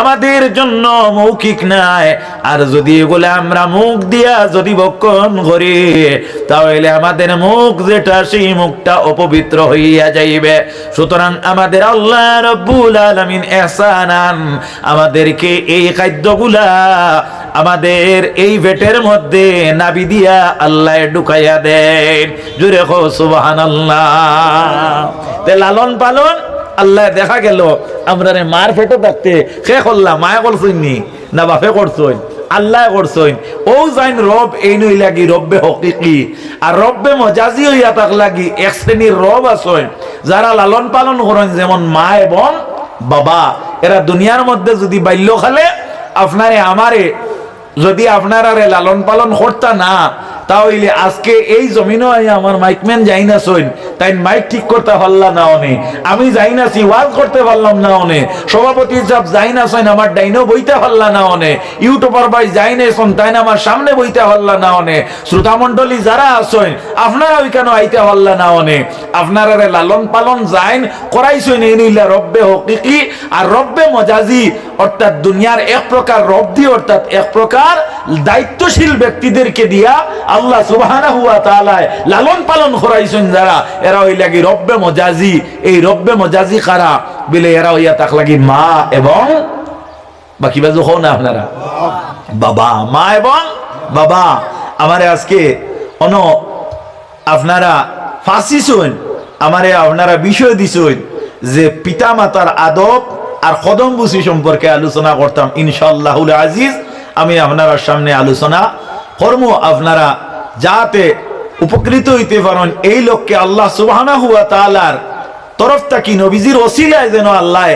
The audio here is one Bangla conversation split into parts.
আমাদের জন্য মৌখিক নাই। আর যদি এগুলো আমরা মুখ দিয়া যদি বক্ষণ করি, তাহলে আমাদের মুখ যেটা, সেই মুখটা অপবিত্র হইয়া যাইবে। সুতরাং আমাদের আল্লাহ রব্বুল আলামিন এহসানান আমাদেরকে এই খাদ্যগুলা আমাদের এই পেটের মধ্যে নাবি দিয়া আল্লাহ ঢুকাইয়া দেন। জুড়ে হো সুবহানাল্লাহ। তে লালন পালন আল্লাহ দেখা গেল আমরা মার ফেটো থাকতে। সে করলাম মায়া করছই নি? বাপে করছই আল্লাহ করছই ও যাইন রব, এই নই লাগি রব্বে হকিকি। আর রব্বে মজাজি হইয়া তাক লাগি এক শ্রেণির রব আসই যারা লালন পালন করেন, যেমন মা এবং বাবা। এরা দুনিয়ার মধ্যে যদি বাল্য খালে, আপনারে আমারে, যদি আপনারা লালন পালন করতা না তাহলে আজকে এই জমিনও আমার মাইকম্যান যাই না সইন। তাই মাইক ঠিক করতে পারলাম না অনে। আমি যাই না সি ওয়াজ করতে পারলাম না অনে। সভাপতি সাহেব যাই না সইন, আমার ডাইনো বইতে পারলাম না অনে। ইউটিউবার ভাই যাই না শোন তাই না আমার সামনে বইতে পারলাম না অনে। শ্রোতা মন্ডলী যারা আসেন আপনারা ওই কেন আইতে পারলাম না অনে? আপনারা রে লালন পালন যাইন করাইছেন এই নিলা রব্বে হকিকি আর রব্বে মজাজি। অর্থাৎ দুনিয়ার এক প্রকার রব্দি অর্থাৎ এক প্রকার দায়িত্বশীল ব্যক্তিদেরকে দিয়া আল্লাহ তাআলা লালন পালন করাইছেন যারা, এরা ওই লাগি রব্বে মজাজি। এই রব্বে মজাজি কারা? বলে এরা হইয়া তাক লাগি মা এবং বাকি বাজু হও না আপনারা। বাবা, মা এবং বাবা। আমারে আজকে অন আপনারা ফাঁসি শুন আমারে আপনারা বিষয় দিছেন যে পিতা মাতার আদব আর কদম বুসি সম্পর্কে আলোচনা করতাম। ইনশাল্লাহুল আজিজ, আমি আপনার সামনে আলোচনা কর্ম আপনারা যাতে উপকৃত হইতে পারেন, এই লক্ষ্যে আল্লাহ সুবাহ তরফ থাকি নবীজির ওসিলায় যেন আল্লাহ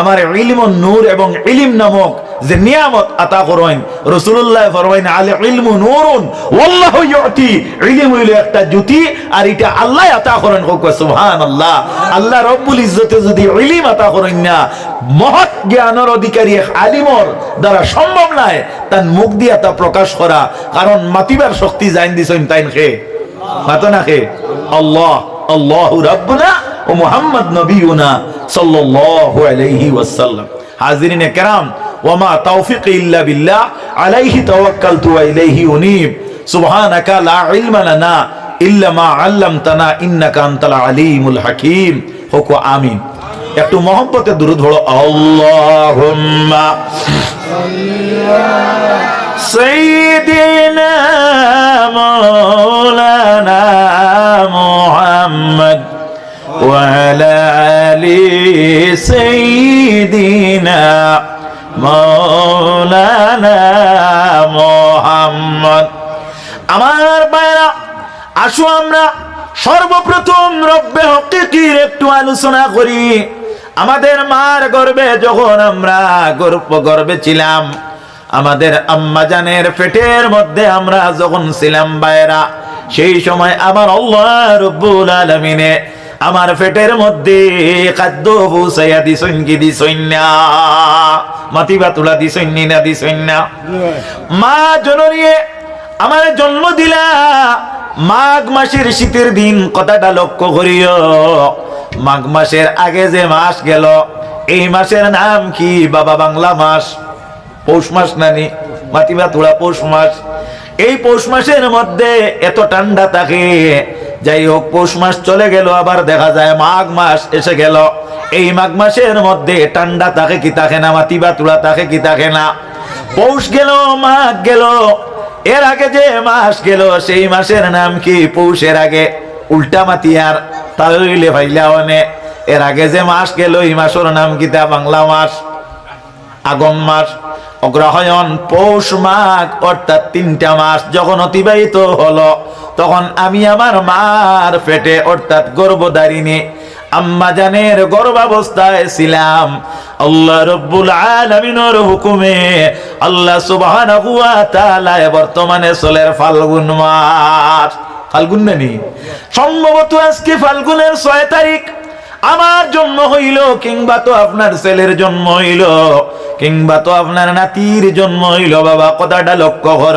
আমার ইলিম নূর এবং ইলিম নামক যে নিয়ামত আতা করেন রসুল্লাহ ফরমাইন, আলে ইলমু নুরুন, ওয়াল্লাহু ইউতি। ইলমু হইল একটা জ্যোতি, আর এটা আল্লাহ আতা করেন হোক সুবহানাল্লাহ। আল্লাহ রব্বুল ইজ্জতে যদি ইলম আতা করেন না, মহৎ জ্ঞানের অধিকারী এক আলিমর দ্বারা সম্ভব নাই তার মুখ দিয়া তা প্রকাশ করা। কারণ মাতিবার শক্তি জাইন দিছেন তাইন খে। মাতো না খে? আল্লাহ আল্লাহ রব্বুনা ও মুহাম্মদ নবীনা সাল্লাল্লাহু আলাইহি ওয়াসাল্লাম। হাজিরিনে কেরাম ওমা তাওফিক ইল্লা বিল্লাহ, আলাইহি তাওয়াক্কালতু ওয়া ইলাইহি উনিব। সুবহানাকা লা ইলমা লানা ইল্লা মা আল্লামতানা ইন্নাকা আনতাল আলিমুল হাকীম। হোক আমিন। একটু মহব্বতে দূরত ভরো আল্লাহুম্মা সাইয়্যিদিনা মাওলানা মুহাম্মদ ওয়া আলা আলি সাইয়্যিদিনা মৌলানা মোহাম্মদ। আমার বায়রা আসো আমরা সর্বপ্রথম রব্বে হকিকির একটু আলোচনা করি। আমাদের মার গর্বে যখন আমরা গর্ব গর্বে ছিলাম, আমাদের আম্মাজানের পেটের মধ্যে আমরা যখন ছিলাম বায়রা সেই সময় আমার আল্লাহ রব্বুল আলমিনে আমার পেটের মধ্যে খাদ্য পৌঁছাইয়া দিছইন কি দিছইন না। মাতিবা তুলা দি সৈন্যা না দিছইন মা জননীয়ে আমার জন্ম দিলা। মাঘ মাসের শীতের দিন, কথাটা লক্ষ্য করিও। মাঘ মাসের আগে যে মাস গেল, এই মাসের নাম কি? বাবা বাংলা মাস। পৌষ মাস নানি? মাতিবা তুলা পৌষ মাস। এই পৌষ মাসের মধ্যে এত ঠান্ডা থাকে। যাই হোক পৌষ মাস চলে গেল, আবার দেখা যায় মাঘ মাস এসে গেল। এই মাঘ মাসের মধ্যে ঠান্ডা থাকে কি থাকে না মাতিবা তুলা থাকে কি থাকে না। পৌষ গেল, মাঘ গেল, এর আগে যে মাস গেল, সেই মাসের নাম কি পৌষের আগে? উল্টা মাতিয়ার তাহলে ভাইলা অনে। এর আগে যে মাস গেল, এই মাসের নাম কি তা বাংলা মাস? আগম মাস, অগ্রহায়ণ, পৌষ মাঘ, অর্থাৎ তিনটা মাস যখন অতিবাহিত হলো, তখন আমি আমার মার পেটে, অর্থাৎ গর্ভধারিণী, আম্মা জানের গর্ভাবস্থায় ছিলাম। আল্লাহ রব্বুল আলামিনের হুকুমে আল্লাহ সুবহানাহু ওয়া তাআলা বর্তমানে চলের ফাল্গুন মাস। ফাল্গুন নানি সম্ভবত আজকে ফাল্গুনের ছয় তারিখ। আমার জন্ম হইল, কিংবা তো আপনার ছেলের জন্ম হইল, কিংবা তো আপনার নাতির জন্ম হইল, বাবা, কথাটা লক্ষ্য কর।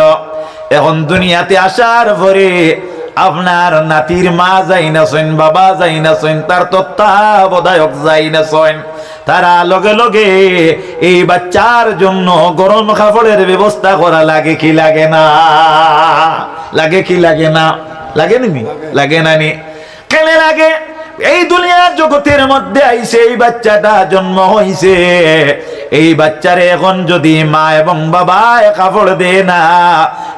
এখন দুনিয়াতে আসার পরে আপনার নাতির মা যাই না সইন বাবা যাই না সইন তার তত্ত্বাবধায়ক যাই না সইন তারা লগে লগে এই বাচ্চার জন্য গরম কাপড়ের ব্যবস্থা করা লাগে কি লাগে না? লাগে কি লাগে না? লাগে নি? লাগে না নি? কেন লাগে? এই দুনিয়ার জগতের মধ্যে আইছে এই বাচ্চাটা জন্ম হইছে। এই বাচ্চারে এখন যদি মা এবং বাবা কাপড় দে না,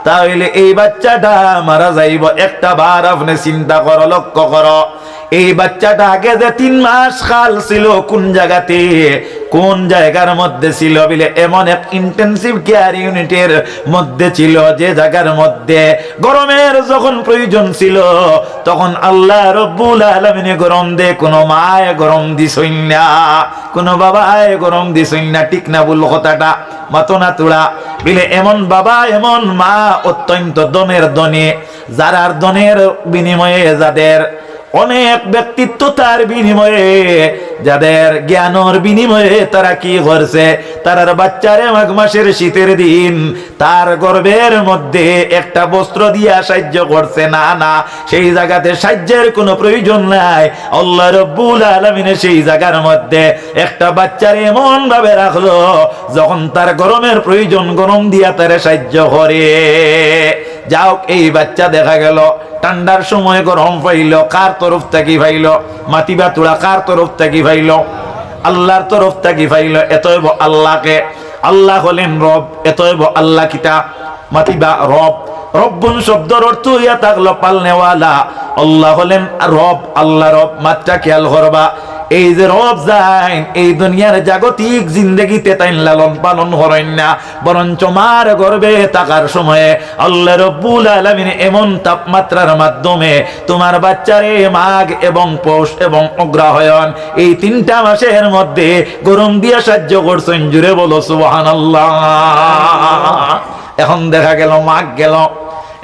তাহলে এই বাচ্চাটা মারা যাইব। একটা বার আপনি চিন্তা করো, লক্ষ্য করো। এই বাচ্চাটা আগে যে তিন মাস খাল ছিল, কোন জায়গাতে? কোন জায়গার মধ্যে ছিল? বলে এমন এক ইন্টেন্সিভ কেয়ার ইউনিটের মধ্যে ছিল, যে জায়গার মধ্যে গরমের যখন প্রয়োজন ছিল, তখন আল্লাহ রব্বুল আলমিনে গরম দে, কোনো মায় গরম দিছই না, কোনো বাবায় গরম দিছই না, ঠিক না বলল কথাটা? মাতনা তুড়া বিলে এমন বাবা, এমন মা অত্যন্ত দনের দনে যারার দনের বিনিময়ে যাদের অনেক ব্যক্তিত্ব তার বিনিময়ে, যাদের জ্ঞানর বিনিময়ে তারা কি করছে? তারার বাচ্চারে মাঘ মাসের শীতের দিন, তার গর্ভের মধ্যে একটা বস্ত্র দিয়া সাহায্য করছে। না না, সেই জায়গাতে সাহায্যের কোনো প্রয়োজন নাই। আল্লাহ রব্বুল আলমিনে সেই জায়গার মধ্যে একটা বাচ্চার এমন ভাবে রাখল, যখন তার গরমের প্রয়োজন গরম দিয়া তারে সাহায্য করে। যাও এই বাচ্চা দেখা গেল। ঠান্ডার সময় গরম পাইল, কার তরফ থাকি পাইল? মাটি বা তোড়া কার তরফ থেকে পাইল? আল্লাহর তরফ থেকে পাইল, এতএব আল্লাহকে। আল্লাহ হলেন রব, এতএব আল্লাহ কিতা? মাটি বা রব। রব্বুন শব্দর অর্থ ইয়া থাকল পালনেওয়ালা। আল্লাহ হলেন রব, আল্লাহ রব, মাত্রা খেয়াল করবা। এই যে রব যাইন, এই দুনিয়ার জাগতিক জিন্দগিতে তাই লালন পালন করেন না। বরঞ্চ মার গর্বে থাকার সময়ে আল্লাহ রব্বুল আলমিন এমন তাপমাত্রার মাধ্যমে তোমার বাচ্চারে মাঘ এবং পৌষ এবং অগ্রহায়ণ, এই তিনটা মাসের মধ্যে গরম দিয়ে সাহায্য করছেন। জুড়ে বলো সুবাহান এখন দেখা গেল, মাঘ গেল,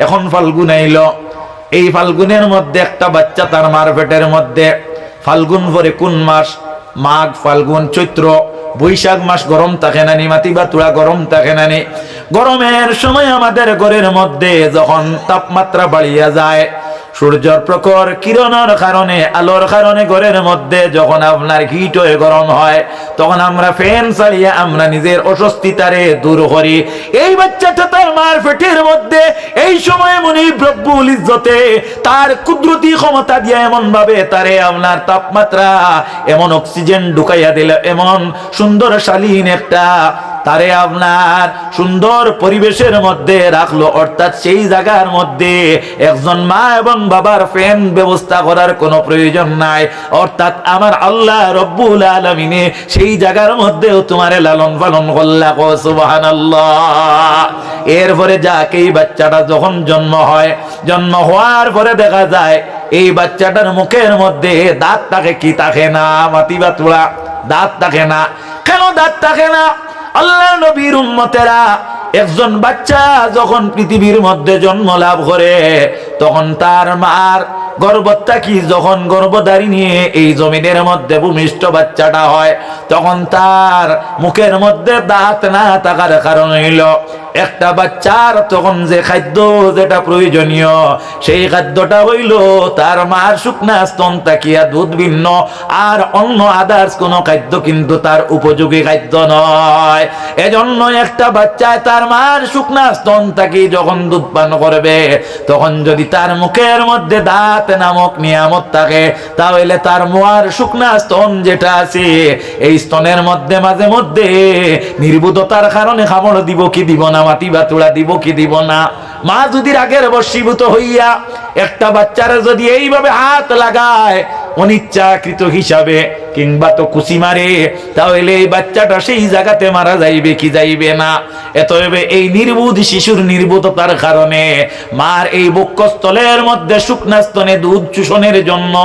এখন ফাল্গুন আইল। এই ফাল্গুনের মধ্যে একটা বাচ্চা তার মার পেটের মধ্যে ফাল্গুন ভরে কোন মাস? মাঘ ফাল্গুন চৈত্র। বৈশাখ মাস গরম থাকে না নি মাতি বা তুলা গরম থাকে না নি। গরমের সময় আমাদের ঘরের মধ্যে যখন তাপমাত্রা বাড়িয়া যায়, সূর্যর প্রখর কিরণের কারণে, আলোর কারণে ঘরের মধ্যে যখন আপনার হিট হয়ে গরম হয়, তখন আমরা ফ্যান চালিয়ে আমরা নিজের অস্বস্তিতারে দূর করি। এই বাচ্চাটা তার মার পেটের মধ্যে, এই সময় মনে রব্বুল ইজ্জতে তার কুদরতি ক্ষমতা দিয়ে এমন ভাবে তারে আপনার তাপমাত্রা, এমন অক্সিজেন ঢুকাইয়া দিল, এমন সুন্দর শালীন একটা, তারে আপনার সুন্দর পরিবেশের মধ্যে রাখল। অর্থাৎ সেই জায়গার মধ্যে একজন মা এবং বাবার ফ্যান ব্যবস্থা করার কোনো প্রয়োজন নাই। অর্থাৎ আমার আল্লাহ রব্বুল আলমিনে সেই জায়গার মধ্যেও তোমারে লালন পালন করলা কো, সুবহানাল্লাহ। এরপরে যাকে এই বাচ্চাটা যখন জন্ম হয়, জন্ম হওয়ার পরে দেখা যায়, এই বাচ্চাটার মুখের মধ্যে দাঁত থাকে কি থাকে না, মাটি বা তোলা, দাঁত থাকে না। কেন থাকে না? আল্লাহ নবীর উম্মতেরা একজন বাচ্চা যখন পৃথিবীর মধ্যে জন্ম লাভ করে, তখন তার মার গর্বতটা কি? যখন গর্ভধারী নিয়ে এই জমিনের মধ্যে ভূমিষ্ঠ বাচ্চাটা হয়, তখন তার মুখের মধ্যে দাঁত না থাকার কারণ হইল একটা বাচ্চার তখন যে খাদ্য যেটা প্রয়োজনীয়, সেই খাদ্যটা হইল তার মার শুকনা স্তন তাকিয়া দুধ ভিন্ন, আর অন্য আদার্স কোনো খাদ্য কিন্তু তার উপযোগী খাদ্য নয়। এজন্য একটা বাচ্চায় তার মার শুকনা স্তন তাকি যখন দুধ পান করবে, তখন যদি তার মুখের মধ্যে দাঁত নামক নিয়ামত থাকে, তাহলে তার মোয়ার শুকনা স্তন যেটা আছে, এই স্তনের মধ্যে, মাঝে মধ্যে নির্বুধতার কারণে খামড় দিব কি দিব না মাটি বা তুলা দিব কি দিব না? মা যদি রাগের বশীভূত হইয়া একটা বাচ্চারা যদি এইভাবে হাত লাগায়, অনিচ্ছাকৃত হিসাবে কিংবা তো কুচি মারে, তাহলে এই বাচ্চাটা সেই জায়গাতে মারা যাইবে, কি যাইবে না? এতএবে এই নির্বুধ শিশুর নির্বুধতার কারণে মার এই বক্ষস্থলের মধ্যে শুকনা স্তনে দুধ চূষণের জন্য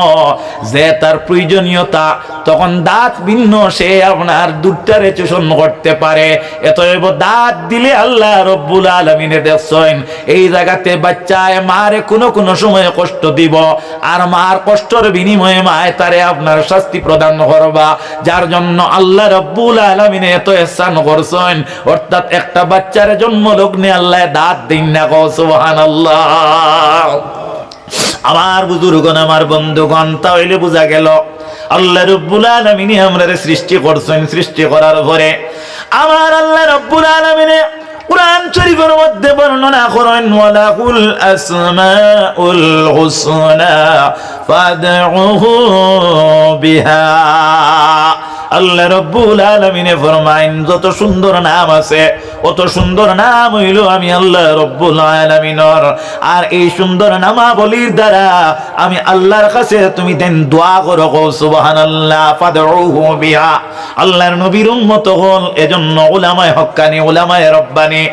যে তার প্রয়োজনীয়তা, তখন দাঁত ভিন্ন, সে আপনার দুধটারে চূষণ করতে পারে। এত এতএব দাঁত দিলে আল্লাহ রব্বুল আলমিনে দেখছেন, এই জায়গাতে বাচ্চায় মারে কোনো কোনো সময় কষ্ট দিব, আর মার কষ্টর বিনিময়ে মায় তারে আপনার শাস্তি প্রদান করবা, যার জন্য আল্লাহ রব্বুল আলমিনে এত এসান করছেন। অর্থাৎ একটা বাচ্চার জন্ম লগ্নে আল্লাহ দাঁত দিন না গো সুবহানাল্লাহ। আমার বুজুর্গণ, আমার বন্ধুগণ, তাহলে বোঝা গেল, আল্লাহ রব্বুল আলামিনে আমরা সৃষ্টি করছেন। সৃষ্টি করার পরে, আমার আল্লাহ রব্বুল আলামিনে কোরআন শরীফের মধ্যে বর্ণনা করেন ওয়ালাকুল আসমাউল হুসনা ফাদউহু বিহা আল্লাহ রব্বুল আলামিনে ফরমাইন, যত সুন্দর নাম আছে, অত সুন্দর নাম হইল আমি আল্লাহ রব্বুল আলামিনর। আর এই সুন্দর নামাবলীর দ্বারা আমি আল্লাহর কাছে তুমি দেন দোয়া করো গো, সুবহানাল্লাহ, ফাদউহু বিহা। আল্লাহর নবীর উম্মত হল এজন্য উলামায়ে হক্কানি, উলামায়ে রব্বানি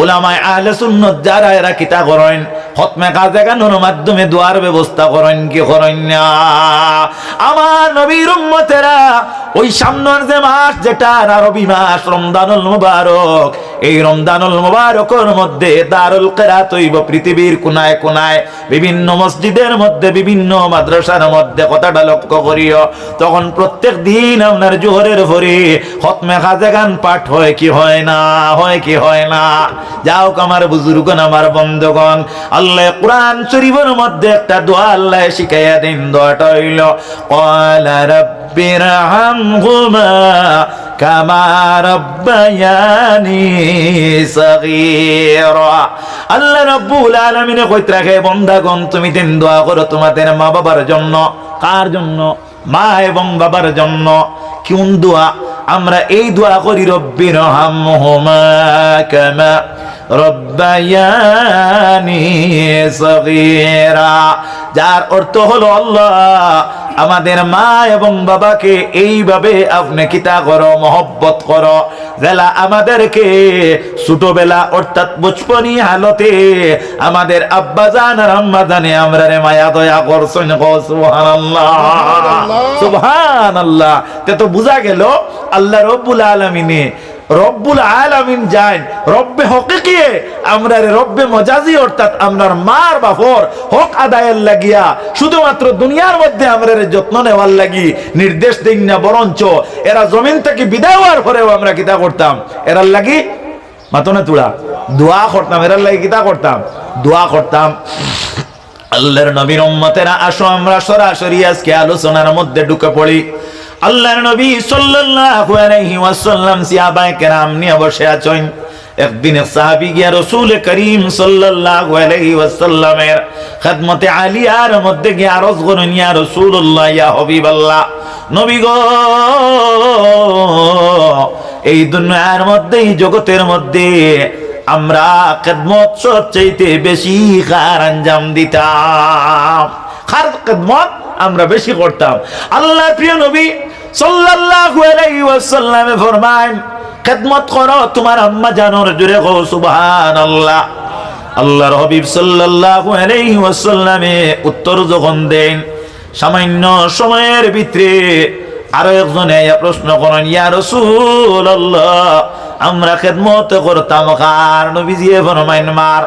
ওলামায় আহলে সুন্নত যারা এরা কিতা করেন, খতমে কাজে গানোর মাধ্যমে দোয়ার ব্যবস্থা করেন, কি করেন না? আমার নবীর উম্মতেরা ওই সামনের যে মাস যেটা আরবি মাস রমদানুল মুবারক, এই রমদানুল মুবারকের মধ্যে দারুল কেরাত হইব পৃথিবীর কোনায় কোনায়। বিভিন্ন মসজিদের মধ্যে, বিভিন্ন মাদ্রাসার মধ্যে কথাটা লক্ষ্য করিও, তখন প্রত্যেক দিন আপনার জোহরের ভরে খতমে খাজে গান পাঠ হয় কি হয় না, হয় কি হয় না। যাও আমার বুজুর্গন আমার বন্ধগণ, আল্লাহ কোরআন শরীফের মধ্যে একটা দোয়া আল্লাহ শিখাইয়া দিন, দোয়াটা হইল ক্বালা রাব্বির হামহুমা কামা রাব্বায়ানি সাগীরা আল্লাহ রাব্বুল আলামিন কইত রাখে বন্দাগণ, তুমি দিন দোয়া করো তোমাদের মা বাবার জন্য। কার এবং বাবার জন্য। কোন দোয়া? আমরা এই দোয়া করি রব্বির হামহুমা কামা রব্বায়ানি সগীরা যার অর্থ হলো আল্লাহ আমাদের মা এবং বাবাকে এইভাবে আপনি কিতা করো মহব্বত করো। জেলা আমাদেরকে ছোটবেলা অর্থাৎ বচপনি হালতে আমাদের আব্বা জান আর আম্মা জানে আমরা রে মায়া দয়া করছেন সুবহানাল্লাহ। সুবহানাল্লাহ। তে তো বুঝা গেল আল্লাহ রব্বুল আলামিনে রব্বুল আলামিন যান রব্বে হকিকিয়ে আমরা রব্বে মজাজি, অর্থাৎ আমরার মার বাপর হক আদায়ের লাগিয়া। শুধুমাত্র দুনিয়ার মধ্যে আমরা যত্ন নেওয়ার লাগি। নির্দেশ দিন না, বরঞ্চ এরা জমিন থেকে বিদায় হওয়ার পরেও আমরা কিতা করতাম। এরার লাগি মাতনে তুড়া দোয়া করতাম, এরার লাগি কিতা করতাম? দোয়া করতাম, আল্লাহর নবীর উম্মতেরা, আসো আমরা সরাসরি আজকে আলোচনার মধ্যে ঢুকে পড়ি। আল্লাহর নবী সাল্লাল্লাহু আলাইহি ওয়াসাল্লাম সাহাবায়ে কেরাম নিয়ে বসে আছেন। একদিন এক সাহাবী গিয়া রাসূল করিম সাল্লাল্লাহু আলাইহি ওয়াসাল্লামের খিদমতে আলিয়ার মধ্যে গিয়া আরজ করেন ইয়া রাসূলুল্লাহ, ইয়া হাবিবাল্লাহ, নবী গো, এই দুনিয়ার মধ্যে এই জগতের মধ্যে আমরা খেদমত সবচাইতে বেশি খার আঞ্জাম দিতাম। খার খেদমত আমরা বেশি করতাম। আল্লাহ প্রিয় নবী সাল্লাল্লাহু আলাইহি ওয়াসাল্লামে ফরমান খেদমত করো তোমার আম্মা জানোর জুড়ে গো সুবহানাল্লাহ। আল্লাহর হাবিব সাল্লাল্লাহু আলাইহি ওয়াসাল্লামে উত্তর যখন দেন, সামান্য সময়ের ভিতরে আরও একজন প্রশ্ন করেন, ইয়া রাসূলুল্লাহ, আমরা খেদমত করতাম কার? নবীজি ফরমাইন মার।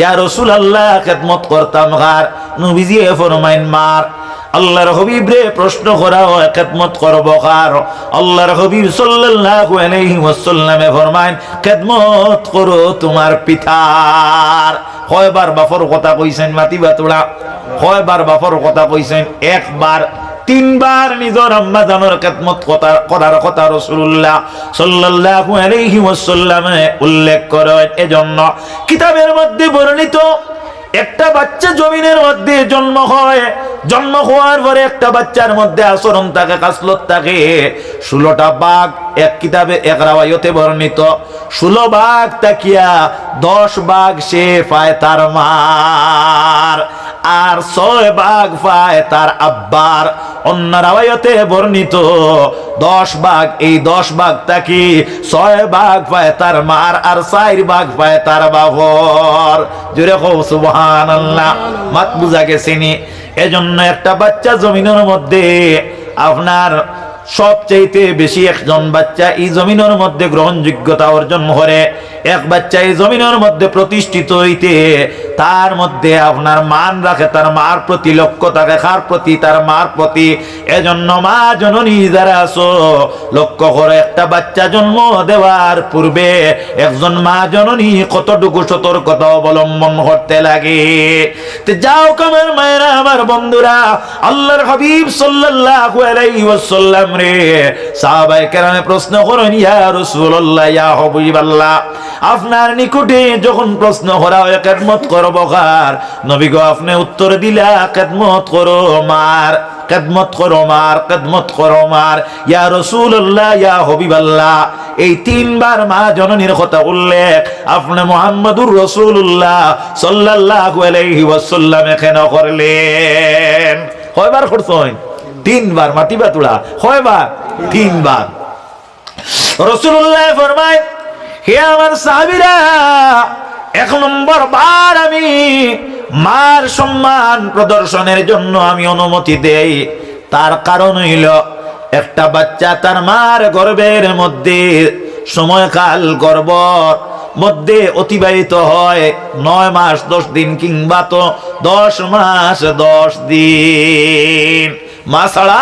ইয়া রাসূলুল্লাহ, খেদমত করতাম কার? নবীজি ফরমাইন মার। আল্লাহর হবিব রে প্রশ্ন করা হয়, খেদমত করব কার? আল্লাহর হবিব সাল্লাল্লাহু আলাইহি ওয়াসাল্লামে ফরমাইন, খেদমত করো তোমার পিতার। কয়বার বাফর কথা কইছেন মাতিবা তোলা কয়বার বাফর কথা কইছেন? একবার। তিনবার নিজর আম্মা জানোর খেদমত কথা, করার কথা রাসূলুল্লাহ সাল্লাল্লাহু আলাইহি ওয়াসাল্লামে উল্লেখ করেন। এজন্য কিতাবের মধ্যে বর্ণিত একটা বাচ্চা জমিনের মধ্যে জন্ম হয়, জন্ম হওয়ার পরে একটা বাচ্চার মধ্যে আচরণ থাকে, কাসলত থাকে। ষোলোটা বাঘ এক কিতাবে, এক রাওয়ায়তে বর্ণিত। ষোলো বাঘ তাকিয়া, দশ বাঘ সে পায় তার মার, আর ছয় বাঘ পায় তার আব্বার। অন্য রাওয়ায়তে বর্ণিত, দশ বাঘ এই দশ বাঘ তাকে ছয় বাঘ পায় তার মার আর চার বাঘ পায় তার বাবর জুড়ে সুবহান আল্লাহ মাত বুঝা গেছিনি এজন্য একটা বাচ্চা জমিনের মধ্যে আপনার সবচাইতে বেশি একজন বাচ্চা এই জমিনের মধ্যে গ্রহণযোগ্যতা অর্জন করে। এক বাচ্চা এই জমিনের মধ্যে প্রতিষ্ঠিত হইতে তার মধ্যে আপনার মান রাখে, তার মার প্রতি লক্ষ্য থাকে কার প্রতি, তার মার প্রতি। এজন্য মা জননী যারা আছো, লক্ষ্য করে, একটা বাচ্চা জন্ম দেওয়ার পূর্বে একজন মা জননী কতটুকু সতর্কতা অবলম্বন করতে লাগে? যাও কামের মায়েরা, আমার বন্ধুরা, আল্লাহর হাবিব সাল্লাল্লাহু আলাইহি ওয়াসাল্লাম রে সাহাবায়ে কেরামে প্রশ্ন করেন, ইয়া রাসূলুল্লাহ, ইয়া হাবিবাল্লাহ, আপনার নিকটে যখন প্রশ্ন করা হয়, খেদমত করব কার? নবী গো, আপনি উত্তর দিলা, খেদমত করো মার, খেদমত করো মার, খেদমত করো মার। ইয়া রাসূলুল্লাহ, ইয়া হাবিবাল্লাহ। এই তিনবার মা জননীর কথা উল্লেখ, আপনি মুহাম্মদুর রাসূলুল্লাহ সাল্লাল্লাহু আলাইহি ওয়াসাল্লাম এখানে করলেন? কয়বার করছেন? তিনবার মাতিবা তুলা। কয়বার? তিনবার। রসুল্লাহ ফরমায়, হে আমার সাহাবীরা, এক নম্বর বার আমি মার সম্মান প্রদর্শনের জন্য আমি অনুমতি দেই। তার কারণ হইল, একটা বাচ্চা তার মার গর্ভের মধ্যে সময়কাল গর্ব মধ্যে অতিবাহিত হয়, নয় মাস, দশ দিন কিংবা তো দশ মাস, দশ দিন। মা ছাড়া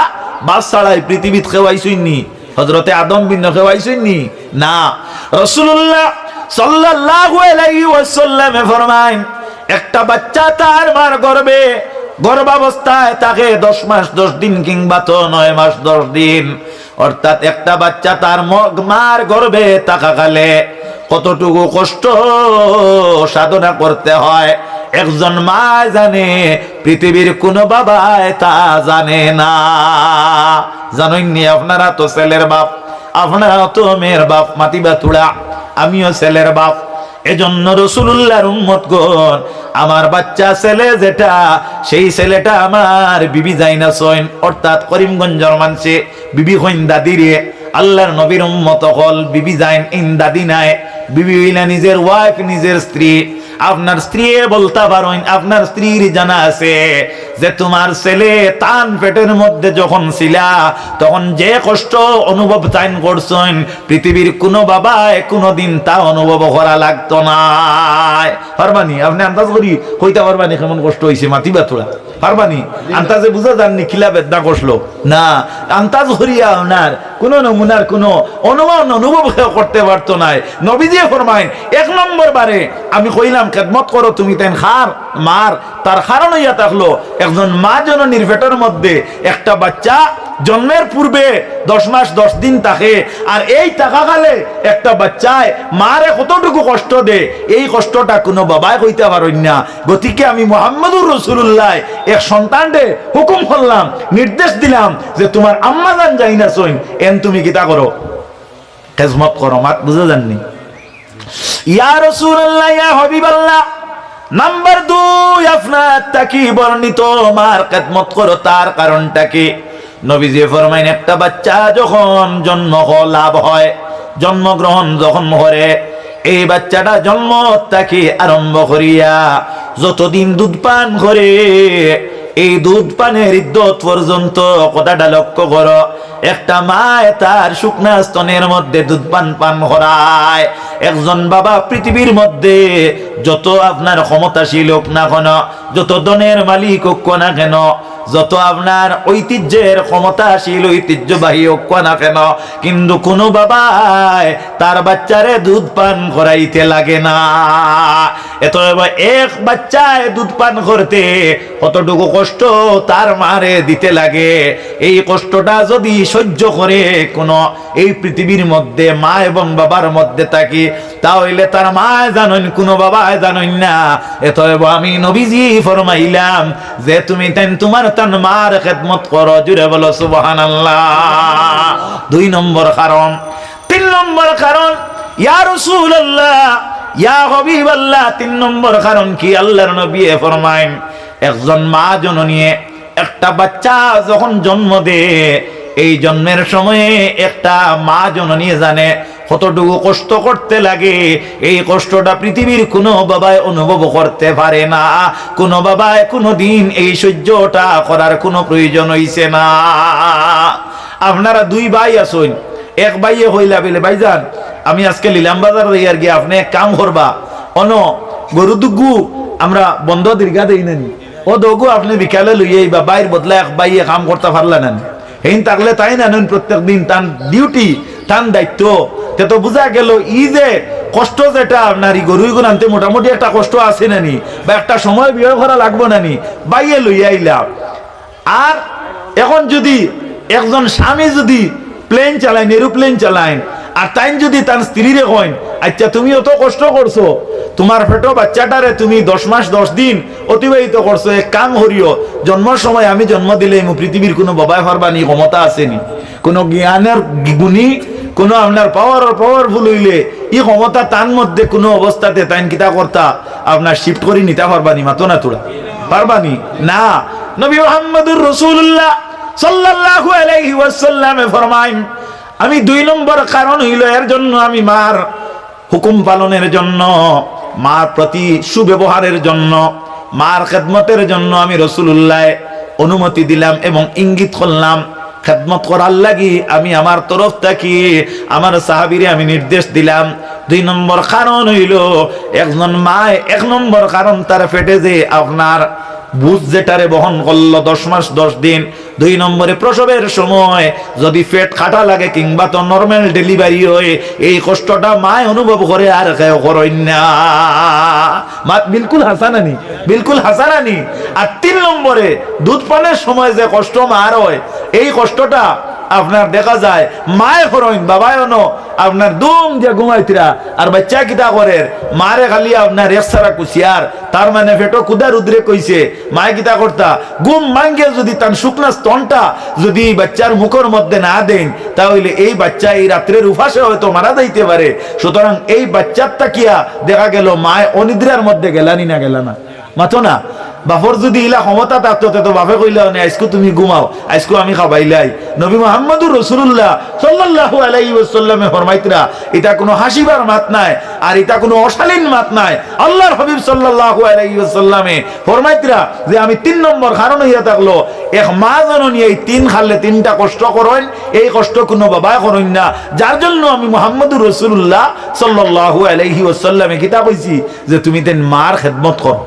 বাস ছাড়াই পৃথিবীত খেওয়াইছইনি হজরতে আদম বিন খেওয়াইছইনি না? রসুল্লাহ সাল্লাল্লাহু আলাইহি ওয়াসাল্লামে একটা বাচ্চা তার মার গর্ভে, গর্ভাবস্থায় তাকে দশ মাস, দশ দিন কিংবা তো নয় মাস, দশ দিন। অর্থাৎ একটা বাচ্চা তার মার গর্ভে থাকাকালে কতটুকু কষ্ট সাধনা করতে হয় একজন মা জানে, পৃথিবীর কোন বাবায় তা জানে না। জানেননি আপনারা তো ছেলের বাপ, আপনারা তো মেয়ের বাপ, মাতিবা তুড়া, আমিও ছেলের বাপ। এজন্য রসুল্লাহর উম্মত গণ আমার বাচ্চা ছেলে যেটা, সেই ছেলেটা আমার বিবি যাইনা সইন, অর্থাৎ করিমগঞ্জের মানছে, বিবি হইন দাদি রে। আল্লাহর নবীর উম্মত হল বিবি যাইন ইন দাদি নাই। বিবি হইলা নিজের ওয়াইফ নিজের স্ত্রী। আপনার স্ত্রী বলতে পারেন আপনার স্ত্রীর জানা আছে যে তোমার ছেলে তান পেটের মধ্যে যখন ছিলা, তখন যে কষ্ট অনুভব চাইন করছেন, পৃথিবীর কোনো বাবায় কোনোদিন তা অনুভব করা লাগতো না। পারবানি? আপনি আন্দাজ করি কইতে পারবানি কেমন কষ্ট হয়েছে মাতিবা তোরা। পারবানি? আন্তাজে বুঝা যাননি, খিলা বেদনা কষলো না আন্তাজ করিয়া ওনার কোন নমুনার কোন অনুমান অনুভব করতে পারতো না নবীজি ফরমাইন, এক নম্বর বারে আমি কইলাম, খেদমত করো তুমি তেন খার, মার, তার কারণ হইয়া থাকল, একজন মা জননীর পেটের মধ্যে একটা বাচ্চা জন্মের পূর্বে দশ মাস দশ দিন থাকে, আর এই থাকাকালে একটা বাচ্চায় মারে কতটুকু কষ্ট দে, এই কষ্টটা কোনো বাবায় কইতে পারেন না। গতিকে আমি মোহাম্মদুর রসুল্লাহ এক সন্তানরে হুকুম করলাম, নির্দেশ দিলাম যে তোমার আম্মা জান যাই না সইন এন তুমি কিতা করো? খেজমত করো, মাত বুঝে যাননি ইয়া রসুল্লাহ ইয়া হবিবাল্লাহ, নাম্বার দুই, আপনার তাকি বর্ণিত, মার খেদমত করো, তার কারণটা কি? নবীজি ফরমাইন, একটা বাচ্চা যখন জন্ম লাভ হয়, জন্মগ্রহণ যখন করে, এই বাচ্চাটা জন্ম তাকে আরম্ভ করিয়া, যতদিন দুধ পান করে এই দুধ পানের ইদ্যত পর্যন্ত কথাটা লক্ষ্য করো। একটা মায় তার শুকনা স্তনের মধ্যে দুধ পান পান করায়। একজন বাবা পৃথিবীর মধ্যে যত আপনার ক্ষমতাশীল হোক না কেন যত ধনের মালিক হোক না কেন, যত আপনার ঐতিহ্যের ক্ষমতাশীল, ঐতিহ্যবাহী হোক না কেন, কিন্তু কোনো বাবায় তার বাচ্চারে দুধ পান করাইতে লাগে না। এত এক বাচ্চায় দুধ পান করতে কতটুকু কষ্ট তার মারে দিতে লাগে। এই কষ্টটা যদি সহ্য করে কোনো এই পৃথিবীর মধ্যে, মা এবং বাবার মধ্যে থাকি, তাহলে তার মা জানেন, কোনো বাবা জানেন না। এত আমি নবীজি ফরমাইলাম যে তুমি তেন তোমার তান মার খেদমত করো, জুড়ে বলো সুবহান দুই নম্বর কারণ। তিন নম্বর কারণ, ইয়া হাবিবাল্লাহ। তিন নম্বর কারণ কি? আল্লাহর নবী ফরমাইন, একজন মা জননী একটা বাচ্চা যখন জন্ম দেয়, এই জন্মের সময়ে একটা মা জননী জানে কতটুকু কষ্ট করতে লাগে? এই কষ্টটা পৃথিবীর কোনো বাবায় অনুভব করতে পারে না। কোনো বাবায় কোনো দিন এই সহ্যটা করার কোনো প্রয়োজন হইছে না। আপনারা দুই ভাই আসুন এক ভাইয়ে হইলা বলে, ভাইজান, আমি আজকে লিলাম বাজার আর গিয়ে আপনি এক কাম করবা। অন, গরু দুগু আমরা বন্ধ দীর্ঘা দেই নানি। ও দগু আপনি বিকালে লইয়ে বা বাইর বদলা এক বাইয়ে কাম করতে পারলেন হেন থাকলে তাই না নেন প্রত্যেক দিন তান ডিউটি তান দায়িত্ব। তে তো বোঝা গেল, ই যে কষ্ট যেটা গরুই গুণ আনতে মোটামুটি একটা কষ্ট আছে নানি বা একটা সময় বিয়ে করা লাগবো নানি বাইয়ে লইয়া আইলাম। আর এখন যদি একজন স্বামী যদি প্লেন চালাইন এরোপ্লেন চালাইন আর তাই যদি তার স্ত্রীরে কইন আচ্ছা তুমি অত কষ্ট করছ, তোমার পেটো বাচ্চাটারে তুমি দশ মাস, দশ দিন অতিবাহিত করছ, এক কাম হরিও জন্মের সময় আমি জন্ম দিলে পৃথিবীর কোনো বাবাই ফারবানি ক্ষমতা আসেনি কোনো জ্ঞানের গুণী কোনো আপনার পাওয়ার পাওয়ারফুল হইলে ই ক্ষমতা তার মধ্যে কোনো অবস্থাতে তাইন কিতা কর্তা, আপনার শিফট করি নিতে পারবানি, মাতো না তোরা। পারবানি? না। নবী মোহাম্মদুর রসুল্লাহ সাল্লাল্লাহু আলাইহি ওয়াসাল্লামে ফরমাইন, আমি দুই নম্বর কারণ হইল এর জন্য আমি মার হুকুম পালনের জন্য, মার প্রতি সুব্যবহারের জন্য, মার খেদমতের জন্য আমি রসুল্লাহ অনুমতি দিলাম এবং ইঙ্গিত করলাম খেদমত করার লাগি আমি আমার তরফ থাকি। আমার সাহাবিরে আমি নির্দেশ দিলাম। দুই নম্বর কারণ হইল, একজন মায় এক নম্বর কারণ তার ফেটে যে আপনার বুঝ যেটারে বহন করল দশ মাস, দশ দিন দুই নম্বরে প্রসবের সময় যদি পেট খাটা লাগে কিংবা তো নর্মাল ডেলিভারি হয় এই কষ্টটা মায় অনুভব করে আর কেউ করেন না। মা, বিলকুল হাসানানি বিলকুল হাসানানি। আর তিন নম্বরে দুধ পানের সময় যে কষ্ট মার হয়, এই কষ্টটা আপনার দেখা যায় মায়ে হরইন বাবায় ন আপনার দুম যে ঘুমাইতিরা আর বাচ্চা কিতা করে, মারে খালি আপনার একসারা কুচিয়ার তার মানে ফেটো কুদা রুদ্রে কইছে, মায়ে কিতা করতা, গুম মাঙ্গে যদি তার শুকনা স্তনটা যদি বাচ্চার মুখের মধ্যে না দেন, তাহলে এই বাচ্চা এই রাত্রের উপাসে হয়তো মারা যাইতে পারে। সুতরাং এই বাচ্চার তাকিয়া দেখা গেল, মায় অনিদ্রার মধ্যে গেলানি না গেলানা। মাথো না বাপর যদি ইলা ক্ষমতা থাকতো তো বাপে কইলা নে আজকু তুমি ঘুমাও আজকু আমি খাবাইলাই। নবী মুহাম্মদুর রাসূলুল্লাহ সাল্লাল্লাহু আলাইহি ওয়াসাল্লামে ফরমাইতরা এটা কোনো হাসিবার মাত নাই, আর এটা কোনো অশালীন মাত নাই। আল্লাহর হাবিব সাল্লাল্লাহু আলাইহি ওয়াসাল্লামে ফরমাইতরা যে, আমি তিন নম্বর কারণ হইয়া থাকল, এক মা জননী এই তিন খালে তিনটা কষ্ট করেন, এই কষ্ট কোনো বাবা করেন না। যার জন্য আমি মুহাম্মদুর রাসূলুল্লাহ সাল্লাল্লাহু আলাইহি ওয়াসাল্লামে কিতাব কইছি যে, তুমি তেন মার খেদমত করো।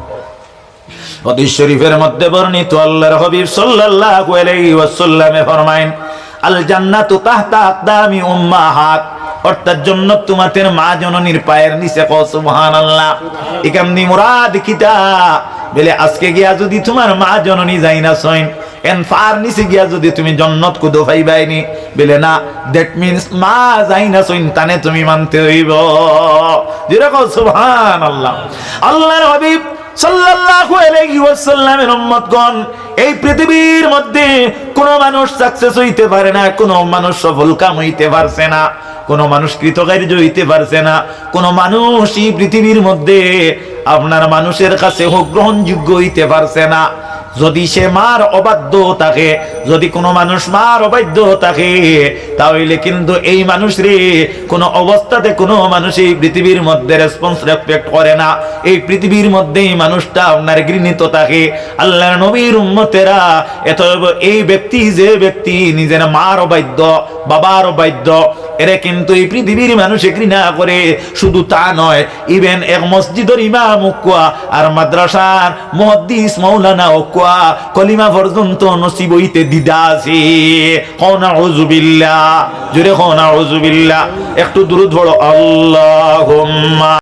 হাদিস শরীফের মধ্যে বর্ণিত আল্লাহর হাবিব সাল্লাল্লাহু আলাইহি ওয়াসাল্লামে ফরমায়েন আল জান্নাতু তাহতা আকদামি উম্মাহাত অর্থাৎ জান্নাত তোমাদের মা জননীর পায়ের নিচে কও সুবহানাল্লাহ। একামনি মুরাদ কিতা? বলে, আজকে গিয়া যদি তোমার মা জননী যাই না সইন এন ফার নিচে গিয়া যদি তুমি জন্নত কো দোফাই বাইনি বলে, না, দ্যাট মিন্স মা যাই না সইন, তানে তুমি মানতে হইব যেরকম সুবহানাল্লাহ। আল্লাহর হাবিব এই পৃথিবীর মধ্যে কোন মানুষ সাকসেস হইতে পারে না, কোন মানুষ সফল কাম হইতে পারছে না, কোন মানুষ কৃতকার্য হইতে পারছে না, কোন মানুষ এই পৃথিবীর মধ্যে আপনার মানুষের কাছে হোক গ্রহণযোগ্য হইতে পারছে না। যদি সে মার অবাধ্য থাকে, যদি কোনো মানুষ মার অবাধ্য থাকে তাহলে কিন্তু এই মানুষ রে কোনো অবস্থাতে কোনো মানুষ এই পৃথিবীর মধ্যে রেসপন্স রেসপেক্ট করে না। এই পৃথিবীর মধ্যে এই মানুষটা আপনার ঘৃণিত থাকে। আল্লাহর নবীর উম্মতেরা এত এই ব্যক্তি যে ব্যক্তি নিজের মার অবাধ্য, বাবার অবাধ্য, এরা কিন্তু এই পৃথিবীর মানুষে ঘৃণা করে। শুধু তা নয় ইভেন এক মসজিদের ইমাম উকুয়া আর মাদ্রাসার মহাদ্দিস মৌলানা উকুয়া কলিমা পর্যন্ত নসিব হইতে দিদা আছে। কনা ওজুবিল্লা জোরে হন আউজুবিল্লা একটু দূর ধরো আল্লাহ